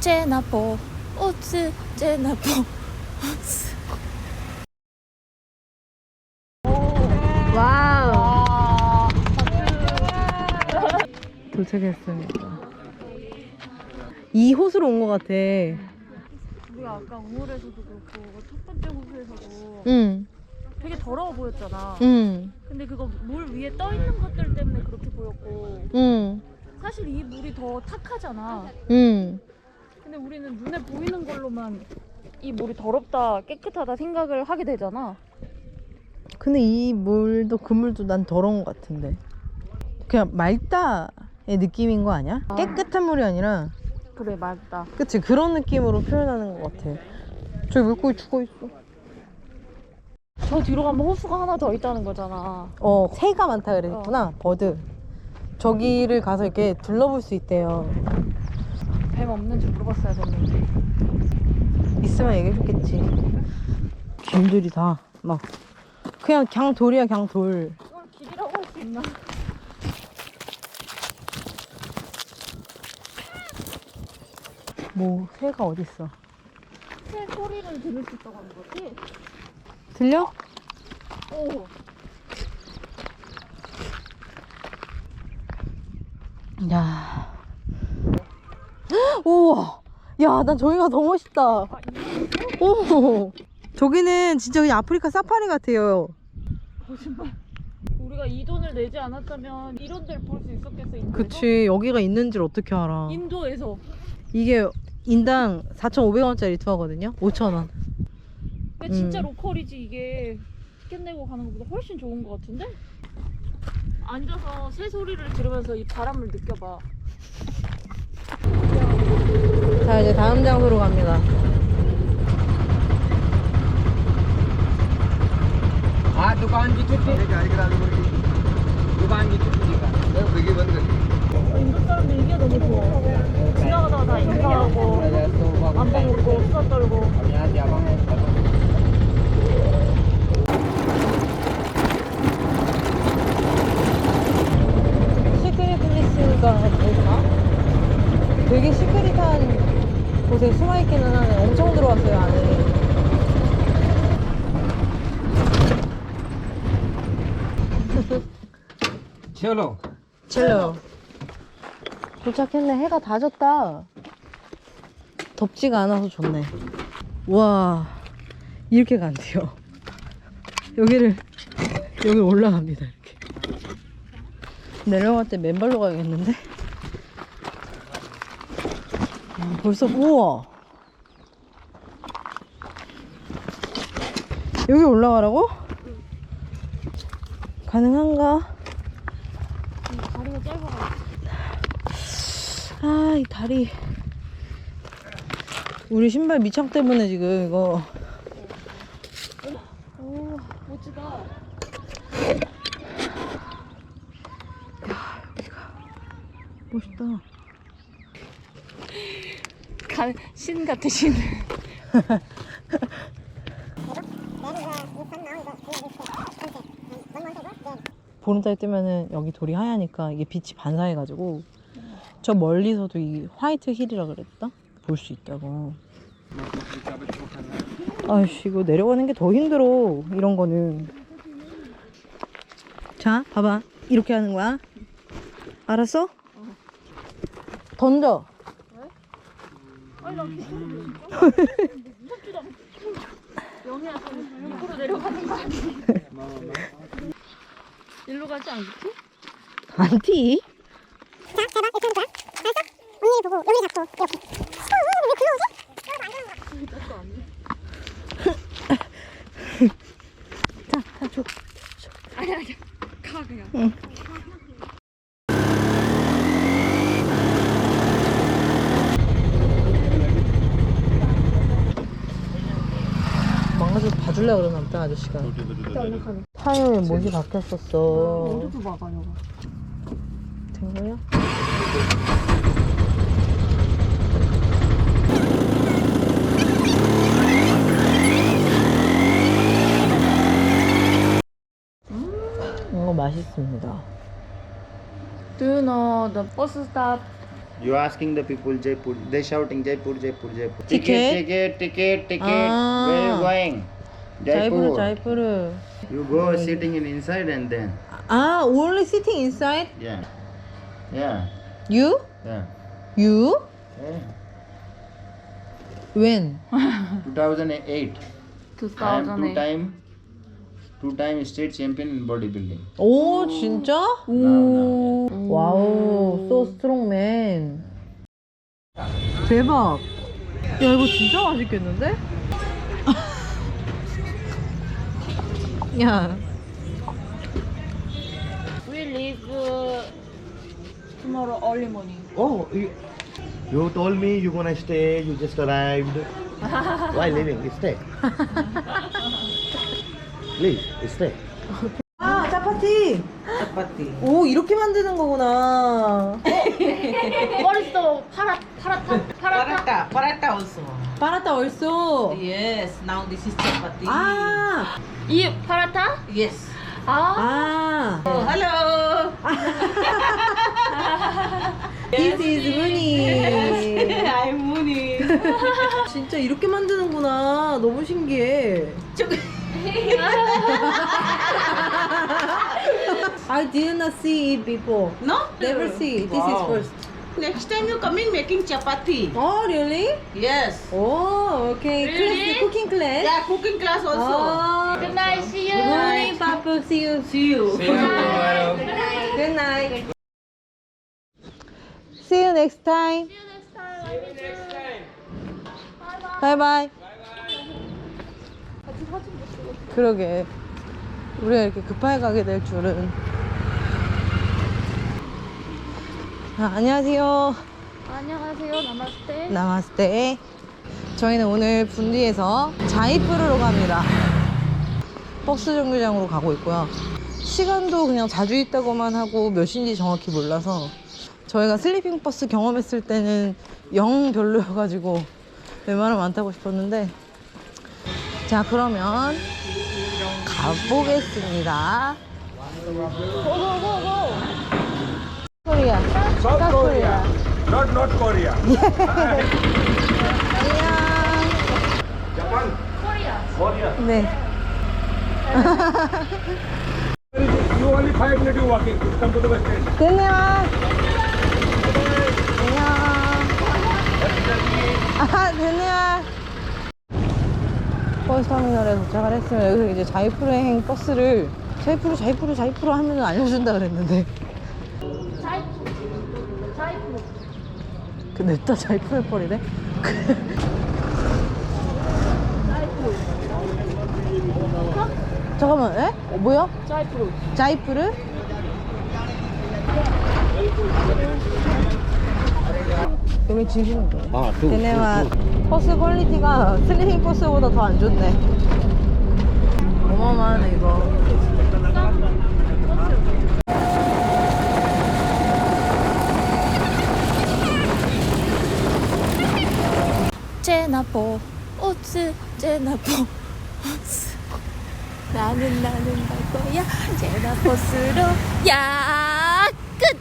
제나보 오츠 제나보 와우. 도착했습니다. 이 호수로 온 것 같아. 우리가 아까 우물에서도 그렇고 첫 번째 호수에서도 응, 되게 더러워 보였잖아. 응, 근데 그거 물 위에 떠 있는 것들 때문에 그렇게 보였고 응, 사실 이 물이 더 탁하잖아. 응. 근데 우리는 눈에 보이는 걸로만 이 물이 더럽다, 깨끗하다 생각을 하게 되잖아. 근데 이 물도 그 물도 난 더러운 것 같은데. 그냥 맑다의 느낌인 거 아니야? 아. 깨끗한 물이 아니라, 그래 맞다. 그치? 그런 느낌으로 표현하는 것 같아. 저기 물고기 죽어있어. 저 뒤로 가면 호수가 하나 더 있다는 거잖아. 어, 새가 많다 그랬구나. 버드. 저기를 가서 이렇게 둘러볼 수 있대요. 뱀 없는지 물어봤어야 됐는데. 있으면 얘기해줬겠지. 길들이 다, 막. 그냥, 그냥 돌이야, 그냥 돌. 이걸 길이라고 할 수 있나? 뭐, 새가 어딨어. 새 소리를 들을 수 있다고 하는 거지? 들려? 오. 야. 야, 난 저기가 더 멋있다. 아, 오. 저기는 진짜 그냥 아프리카 사파리 같아요. 거짓말. 우리가 이 돈을 내지 않았다면 이런 데를 볼 수 있었겠어, 인도에서? 그치. 여기가 있는지를 어떻게 알아. 인도에서. 이게 인당 4,500원짜리 투어거든요. 5,000원. 근데 진짜 음. 로컬이지 이게 티켓 내고 가는 것보다 훨씬 좋은 것 같은데? 앉아서 새 소리를 들으면서 이 바람을 느껴봐. 자, 이제 다음 장소로 갑니다. हाँ दुकान की छुट्टी दुकान की छुट्टी 되게 시크릿한 곳에 숨어있기는 하네. 엄청 들어왔어요, 안에. चलो 첼로. 도착했네. 해가 다 졌다. 덥지가 않아서 좋네. 와, 이렇게 간대요. 여기를, 여기 올라갑니다. 이렇게. 내려갈 때 맨발로 가야겠는데? 아, 벌써, 우와. 여기 올라가라고? 가능한가? 다리가 짧아. 아, 이 다리. 우리 신발 미착 때문에 지금 이거. 오 멋지다. 멋있다. 가, 신 같아 신. 보름달 뜨면은 여기 돌이 하얘니까 이게 빛이 반사해가지고 저 멀리서도 이 화이트 힐이라 그랬다? 볼 수 있다고. 아이씨, 이거 내려가는 게 더 힘들어. 이런 거는. 자, 봐봐. 이렇게 하는 거야. 알았어? 던져. 일로 가지 않겠지? 안티? 자, 잘 봐. 이렇게 하는 거야. 알았어? 언니 보고 여기 잡고 이렇게. 어, 어, 왜 글로 오지? 하나도 안 되는 거야. 자, 자, 줘. 아니 아니 가 그냥. 망가져서 봐줄래 그러나 보다 아저씨가 타이어에 못이 박혔었어 어디서 막아 여가. 된 거야? 이거 맛있습니다 Do you know the bus stop You asking the people Jaipur. They shouting Jaipur, Jaipur, Jaipur. Ticket? ticket, ticket, ticket. Ah. Where you going? 자이푸르 Jaipur. 자이푸르. You go sitting in inside and then. 아, only sitting inside? Yeah. Yeah. You? Yeah. You? yeah. When? 2008. I am two time, two time state champion in bodybuilding. 오, 진짜? Now, 와우, so strong man. 대박. 야, 이거 진짜 맛있겠는데? 야, We leave uh, tomorrow early morning. Oh, you, you told me you gonna stay. You just arrived. Why leaving? Stay. Please stay. 아, 짜파티. 짜파티. 오, 이렇게 만드는 거구나. 머리도 파라 파라타 파라타. Paratha, paratha also. 파라타 얼쏘. Yes, now this is chapati. 아, 이 파라타? Yes. 아. 아. Oh, hello. This is 무늬. I'm Muni. 진짜 이렇게 만드는구나. 너무 신기해. I did not see it before. No? Never see. This is Wow. first. Next time you come in making chapati. Oh, really? Yes. Oh, okay. Really? Class, cooking class. Yeah, cooking class also. Oh. Good night, see you. Good morning, Papa. See you. See you. See you tomorrow. Good night. See you next time. Bye bye. 그러게. 우리가 이렇게 급하게 가게 될 줄은. 아, 안녕하세요. 안녕하세요. 나마스테. 나마스테. 저희는 오늘 분리에서 자이프르로 갑니다. 버스 정류장으로 가고 있고요. 시간도 그냥 자주 있다고만 하고 몇인지 정확히 몰라서 저희가 슬리핑 버스 경험했을 때는 영 별로여가지고 웬만하면 안 타고 싶었는데 자 그러면 가보겠습니다. 고고고고. Korea. South, South Korea. Korea. Not North Korea. 안녕. Japan. Korea. Korea. 네. you only five minutes you walking. Come to the bus station. 안녕. 아, 됐네요. 버스터미널에 도착을 했으면 여기서 이제 자이프로행 버스를 자이프로 자이프로 자이프로 하면 알려준다 그랬는데 그 냅다 자이프르 버리네 잠깐만 에? 어, 뭐야? 자이프로. 자이프르? 여기 진심인 거예요. Ah, two. 걔네와 버스 퀄리티가 슬리핑 버스보다 더 안 좋네. 어마어마하네 이거. 제 나보 오츠 제나보 오츠. 나는 나는 갈 거야. 제나보스로. 야끝